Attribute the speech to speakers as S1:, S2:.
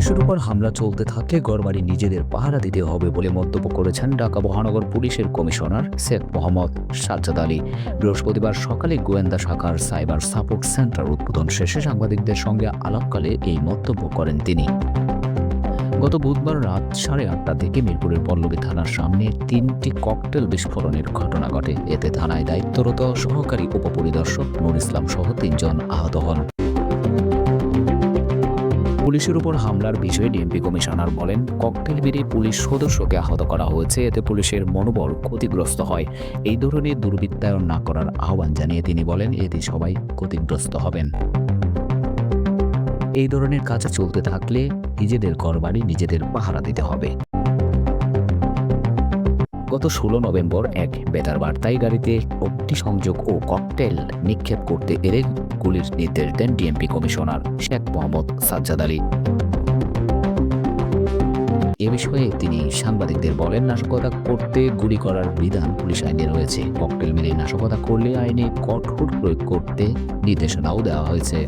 S1: পুলিশের উপর হামলা চলতে থাকলে গড়বাড়ি নিজেদের পাহারা দিতে হবে বলে মন্তব্য করেছেন ঢাকা মহানগর পুলিশের কমিশনার শেখ মোহাম্মদ সাজ্জাদ আলী। বৃহস্পতিবার সকালে গোয়েন্দা শাখার সাইবার সাপোর্ট সেন্টার উদ্বোধন শেষে সাংবাদিকদের সঙ্গে আলাপকালে এই মন্তব্য করেন তিনি। গত বুধবার রাত সাড়ে আটটা থেকে মিরপুরের পল্লবী থানার সামনে তিনটি ককটেল বিস্ফোরণের ঘটনা ঘটে। এতে থানায় দায়িত্বরত সহকারী উপপরিদর্শক নুর ইসলাম সহ তিনজন আহত হন। পুলিশের উপর হামলার বিষয়ে ডিএমপি কমিশনার বলেন, ককটেল মেরে পুলিশ সদস্যকে আহত করা হয়েছে, এতে পুলিশের মনোবল ক্ষতিগ্রস্ত হয়। এই ধরনের দুর্বৃত্তায়ন না করার আহ্বান জানিয়ে তিনি বলেন, এতে সবাই ক্ষতিগ্রস্ত হবেন। এই ধরনের কাজ চলতে থাকলে নিজেদের ঘরবাড়ি নিজেদের পাহারা দিতে হবে। গত ষোলো নভেম্বর এক বেতার বার্তায় গাড়িতে অগ্নিসংযোগ ও ককটেল নিক্ষেপ করতে এলে গুলির নির্দেশ দেন ডিএমপি কমিশনার শেখ মোহাম্মদ সাজ্জাদ আলী। এ বিষয়ে তিনি সাংবাদিকদের বলেন, নাশকতা করতে গুলি করার বিধান পুলিশ আইনে রয়েছে। ককটেল মেরে নাশকতা করলে আইনে কঠোর প্রয়োগ করতে নির্দেশনাও দেওয়া হয়েছে।